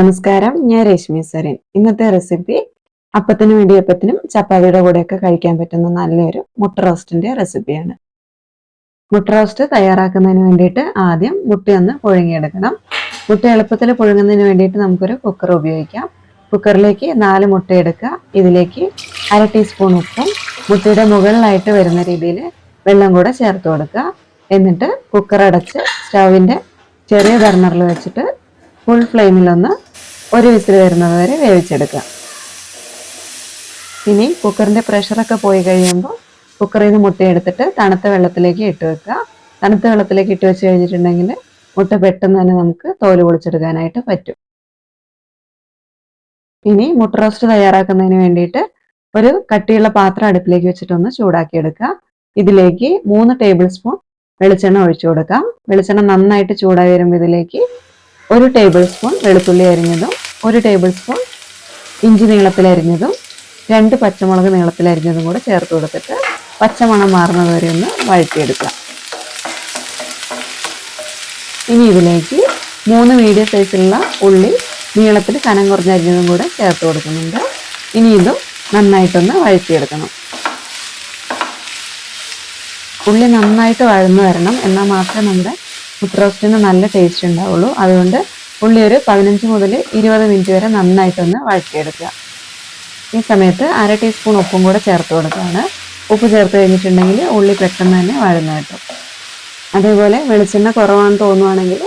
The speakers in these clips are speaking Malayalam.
നമസ്കാരം. ഞാൻ രശ്മി സരൻ. ഇന്നത്തെ റെസിപ്പി അപ്പത്തിനും ഇടിയപ്പത്തിനും ചപ്പാത്തിയുടെ കൂടെയൊക്കെ കഴിക്കാൻ പറ്റുന്ന നല്ലൊരു മുട്ട റോസ്റ്റിന്റെ റെസിപ്പിയാണ് മുട്ട റോസ്റ്റ് തയ്യാറാക്കുന്നതിന് വേണ്ടിയിട്ട് ആദ്യം മുട്ടയൊന്ന് പുഴുങ്ങിയെടുക്കണം. മുട്ട എളുപ്പത്തിൽ പുഴുങ്ങുന്നതിന് വേണ്ടിയിട്ട് നമുക്കൊരു കുക്കർ ഉപയോഗിക്കാം. കുക്കറിലേക്ക് നാല് മുട്ട എടുക്കുക. ഇതിലേക്ക് അര ടീസ്പൂൺ ഉപ്പും മുട്ടയുടെ മുകളിലായിട്ട് വരുന്ന രീതിയിൽ വെള്ളം കൂടെ ചേർത്ത് കൊടുക്കുക. എന്നിട്ട് കുക്കർ അടച്ച് സ്റ്റൗവിന്റെ ചെറിയ ബർണറിൽ വെച്ചിട്ട് ഫുൾ ഫ്ലെയിമിലൊന്ന് ഒരു വിസിൽ വരുന്നത് വരെ വേവിച്ചെടുക്കുക. ഇനി കുക്കറിന്റെ പ്രഷറൊക്കെ പോയി കഴിയുമ്പോൾ കുക്കറിൽ നിന്ന് മുട്ട എടുത്തിട്ട് തണുത്ത വെള്ളത്തിലേക്ക് ഇട്ട് വെക്കുക. തണുത്ത വെള്ളത്തിലേക്ക് ഇട്ട് വെച്ച് കഴിഞ്ഞിട്ടുണ്ടെങ്കിൽ മുട്ട പെട്ടെന്ന് തന്നെ നമുക്ക് തോൽ പൊളിച്ചെടുക്കാനായിട്ട് പറ്റും. ഇനി മുട്ട റോസ്റ്റ് തയ്യാറാക്കുന്നതിന് വേണ്ടിയിട്ട് ഒരു കട്ടിയുള്ള പാത്രം അടുപ്പിലേക്ക് വെച്ചിട്ടൊന്ന് ചൂടാക്കിയെടുക്കുക. ഇതിലേക്ക് മൂന്ന് ടേബിൾ സ്പൂൺ വെളിച്ചെണ്ണ ഒഴിച്ചു കൊടുക്കാം. വെളിച്ചെണ്ണ നന്നായിട്ട് ചൂടായി വരുമ്പോൾ ഇതിലേക്ക് ഒരു ടേബിൾ സ്പൂൺ വെളുത്തുള്ളി അരിഞ്ഞതും ഒരു ടേബിൾ സ്പൂൺ ഇഞ്ചി നീളത്തിലരിഞ്ഞതും രണ്ട് പച്ചമുളക് നീളത്തിലരിഞ്ഞതും കൂടെ ചേർത്ത് കൊടുത്തിട്ട് പച്ചമണം മാറുന്നത് വരെ ഒന്ന് വഴറ്റിയെടുക്കാം. ഇനി ഇതിലേക്ക് മൂന്ന് മീഡിയം സൈസിലുള്ള ഉള്ളി നീളത്തിൽ കനം കുറഞ്ഞരിഞ്ഞതും കൂടെ ചേർത്ത് കൊടുക്കുന്നുണ്ട്. ഇനി ഇതും നന്നായിട്ടൊന്ന് വഴറ്റിയെടുക്കണം. ഉള്ളി നന്നായിട്ട് വഴന്നു വരണം. എന്നാൽ മാത്രമേ നമ്മുടെ മുട്ട റോസ്റ്റിന് നല്ല ടേസ്റ്റ് ഉണ്ടാവുള്ളൂ. അതുകൊണ്ട് ഉള്ളി ഒരു പതിനഞ്ച് മുതൽ ഇരുപത് മിനിറ്റ് വരെ നന്നായിട്ടൊന്ന് വഴറ്റിയെടുക്കുക. ഈ സമയത്ത് അര ടീസ്പൂൺ ഉപ്പും കൂടെ ചേർത്ത് കൊടുക്കുകയാണ്. ഉപ്പ് ചേർത്ത് കഴിഞ്ഞിട്ടുണ്ടെങ്കിൽ ഉള്ളി പെട്ടെന്ന് തന്നെ വഴന്നു കിട്ടും. അതേപോലെ വെളിച്ചെണ്ണ കുറവാണെന്ന് തോന്നുവാണെങ്കിൽ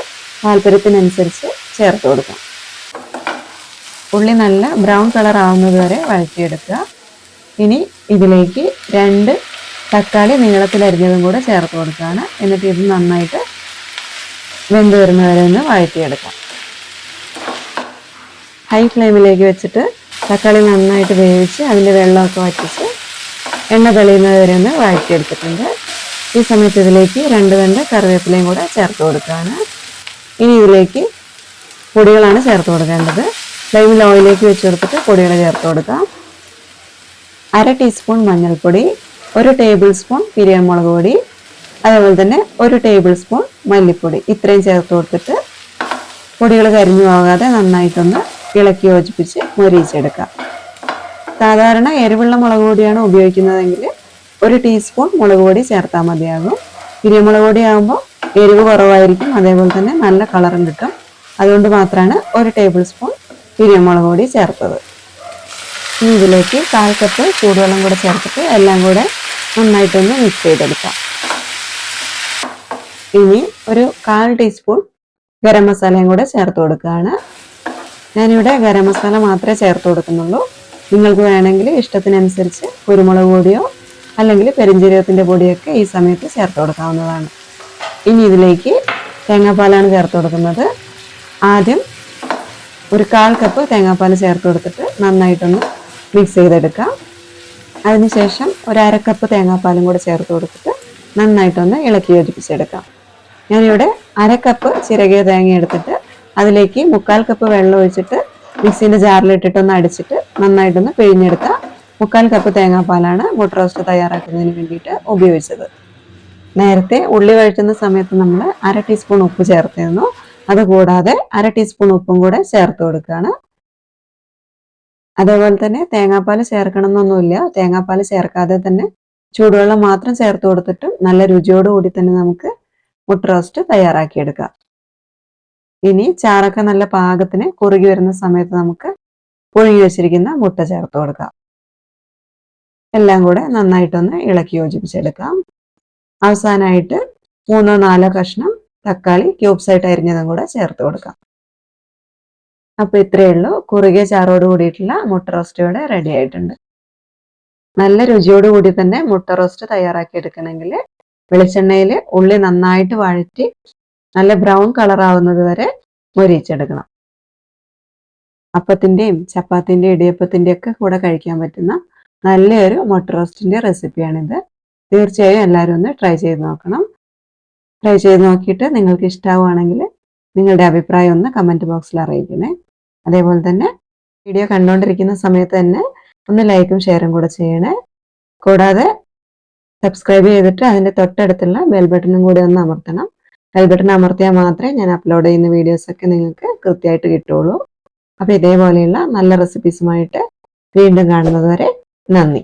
താല്പര്യത്തിനനുസരിച്ച് ചേർത്ത് കൊടുക്കാം. ഉള്ളി നല്ല ബ്രൗൺ കളർ ആവുന്നത് വരെ വഴറ്റിയെടുക്കുക. ഇനി ഇതിലേക്ക് രണ്ട് തക്കാളി നീളത്തിൽ അരിഞ്ഞതും കൂടെ ചേർത്ത് കൊടുക്കുകയാണ്. എന്നിട്ട് ഇത് നന്നായിട്ട് വെന്ത് വരുന്നവരെ ഒന്ന് വഴറ്റിയെടുക്കാം. ഹൈ ഫ്ലെയിമിലേക്ക് വെച്ചിട്ട് തക്കാളി നന്നായിട്ട് വേവിച്ച് അതിന്റെ വെള്ളമൊക്കെ വറ്റിച്ച് എണ്ണ തെളിയുന്നത് വരെ ഒന്ന് വഴറ്റിയെടുത്തിട്ടുണ്ട്. ഈ സമയത്ത് ഇതിലേക്ക് രണ്ട് രണ്ട് കറിവേപ്പിലയും കൂടെ ചേർത്ത് കൊടുക്കുകയാണ്. ഇനി ഇതിലേക്ക് പൊടികളാണ് ചേർത്ത് കൊടുക്കേണ്ടത്. ഫ്ലെയിമിൽ ഓയിലേക്ക് വെച്ച് കൊടുത്തിട്ട് പൊടികൾ ചേർത്ത് കൊടുക്കാം. അര ടീസ്പൂൺ മഞ്ഞൾപ്പൊടി ഒരു ടേബിൾ സ്പൂൺ പിരിയമുളക് പൊടി അതേപോലെ തന്നെ ഒരു ടേബിൾ സ്പൂൺ മല്ലിപ്പൊടി. ഇത്രയും ചേർത്ത് കൊടുത്തിട്ട് പൊടികൾ കരിഞ്ഞു പോകാതെ നന്നായിട്ടൊന്ന് ഇളക്കി യോജിപ്പിച്ച് മൊരിയിച്ചെടുക്കാം. സാധാരണ എരിവുള്ള മുളക് പൊടിയാണ് ഉപയോഗിക്കുന്നതെങ്കിൽ ഒരു ടീസ്പൂൺ മുളക് പൊടി ചേർത്താൽ മതിയാകും. പിരിമുളക് പൊടി ആകുമ്പോൾ എരിവ് കുറവായിരിക്കും. അതേപോലെ തന്നെ നല്ല കളറും കിട്ടും. അതുകൊണ്ട് മാത്രമാണ് ഒരു ടേബിൾ സ്പൂൺ പിരിമുളക് പൊടി ചേർത്തത്. ഇതിലേക്ക് കാൽ കപ്പ് ചൂടുവെള്ളം കൂടെ ചേർത്തിട്ട് എല്ലാം കൂടെ നന്നായിട്ടൊന്ന് മിക്സ് ചെയ്തെടുക്കാം. ഇനി ഒരു കാൽ ടീസ്പൂൺ ഗരം മസാലയും കൂടെ ചേർത്ത് കൊടുക്കുകയാണ്. ഞാനിവിടെ ഗരം മസാല മാത്രമേ ചേർത്ത് കൊടുക്കുന്നുള്ളൂ. നിങ്ങൾക്ക് വേണമെങ്കിൽ ഇഷ്ടത്തിനനുസരിച്ച് കുരുമുളക് പൊടിയോ അല്ലെങ്കിൽ പെരിഞ്ജീരകത്തിന്റെ പൊടിയൊക്കെ ഈ സമയത്ത് ചേർത്ത് കൊടുക്കാവുന്നതാണ്. ഇനി ഇതിലേക്ക് തേങ്ങാപ്പാലാണ് ചേർത്ത് കൊടുക്കുന്നത്. ആദ്യം ഒരു കാൽ കപ്പ് തേങ്ങാപ്പാൽ ചേർത്ത് കൊടുത്തിട്ട് നന്നായിട്ടൊന്ന് മിക്സ് ചെയ്തെടുക്കാം. അതിനുശേഷം ഒരു അര കപ്പ് തേങ്ങാപ്പാലും കൂടെ ചേർത്ത് കൊടുത്തിട്ട് നന്നായിട്ടൊന്ന് ഇളക്കി യോജിപ്പിച്ചെടുക്കാം. ഞാനിവിടെ അരക്കപ്പ് കപ്പ് ചിരകിയ തേങ്ങ എടുത്തിട്ട് അതിലേക്ക് മുക്കാൽ കപ്പ് വെള്ളം ഒഴിച്ചിട്ട് മിക്സിന്റെ ജാറിലിട്ടിട്ടൊന്ന് അടിച്ചിട്ട് നന്നായിട്ടൊന്ന് പിഴിഞ്ഞെടുത്ത മുക്കാൽ കപ്പ് തേങ്ങാപ്പാലാണ് മുട്ട റോസ്റ്റ് തയ്യാറാക്കുന്നതിന് വേണ്ടിയിട്ട് ഉപയോഗിച്ചത്. നേരത്തെ ഉള്ളി വഴറ്റുന്ന സമയത്ത് നമ്മൾ അര ടീസ്പൂൺ ഉപ്പ് ചേർത്തിരുന്നു. അതുകൂടാതെ അര ടീസ്പൂൺ ഉപ്പും കൂടെ ചേർത്ത് കൊടുക്കുകയാണ്. അതേപോലെ തന്നെ തേങ്ങാപ്പാൽ ചേർക്കണം എന്നൊന്നുമില്ല തേങ്ങാപ്പാൽ ചേർക്കാതെ തന്നെ ചൂടുവെള്ളം മാത്രം ചേർത്ത് കൊടുത്തിട്ടും നല്ല രുചിയോടുകൂടി തന്നെ നമുക്ക് മുട്ട റോസ്റ്റ് തയ്യാറാക്കിയെടുക്കാം. ഇനി ചാറൊക്കെ നല്ല പാകത്തിന് കുറുകി വരുന്ന സമയത്ത് നമുക്ക് പുഴുങ്ങി വെച്ചിരിക്കുന്ന മുട്ട ചേർത്ത് കൊടുക്കാം. എല്ലാം കൂടെ നന്നായിട്ടൊന്ന് ഇളക്കി യോജിപ്പിച്ചെടുക്കാം. അവസാനമായിട്ട് മൂന്നോ നാലോ കഷ്ണം തക്കാളി ക്യൂബ്സ് ആയിട്ട് അരിഞ്ഞതും കൂടെ ചേർത്ത് കൊടുക്കാം. അപ്പൊ ഇത്രയേ ഉള്ളൂ. കുറുകിയ ചാറോട് കൂടിയിട്ടുള്ള മുട്ട റോസ്റ്റ് ഇവിടെ റെഡി ആയിട്ടുണ്ട്. നല്ല രുചിയോട് കൂടി തന്നെ മുട്ട റോസ്റ്റ് തയ്യാറാക്കി എടുക്കണമെങ്കിൽ വെളിച്ചെണ്ണയിൽ ഉള്ളി നന്നായിട്ട് വഴറ്റി നല്ല ബ്രൗൺ കളർ ആവുന്നത് വരെ മൊരിച്ചെടുക്കണം അപ്പത്തിന്റെയും ചപ്പാത്തിന്റെയും ഇടിയപ്പത്തിന്റെയും ഒക്കെ കൂടെ കഴിക്കാൻ പറ്റുന്ന നല്ലൊരു മുട്ട റോസ്റ്റിന്റെ റെസിപ്പിയാണിത്. തീർച്ചയായും എല്ലാവരും ഒന്ന് ട്രൈ ചെയ്ത് നോക്കണം. ട്രൈ ചെയ്ത് നോക്കിയിട്ട് നിങ്ങൾക്ക് ഇഷ്ടമാവുകയാണെങ്കിൽ നിങ്ങളുടെ അഭിപ്രായം ഒന്ന് കമന്റ് ബോക്സിൽ അറിയിക്കണേ. അതേപോലെ തന്നെ വീഡിയോ കണ്ടുകൊണ്ടിരിക്കുന്ന സമയത്ത് തന്നെ ഒന്ന് ലൈക്കും ഷെയറും കൂടെ ചെയ്യണേ. കൂടാതെ സബ്സ്ക്രൈബ് ചെയ്തിട്ട് അതിന്റെ തൊട്ടടുത്തുള്ള ബെൽ ബട്ടണും കൂടി ഒന്ന് അമർത്തണം. ബെൽ ബട്ടൺ അമർത്തിയാൽ മാത്രമേ ഞാൻ അപ്ലോഡ് ചെയ്യുന്ന വീഡിയോസൊക്കെ നിങ്ങൾക്ക് കൃത്യമായിട്ട് കിട്ടുള്ളൂ അപ്പോൾ ഇതേപോലെയുള്ള നല്ല റെസിപ്പീസുമായിട്ട് വീണ്ടും കാണുന്നത് വരെ നന്ദി.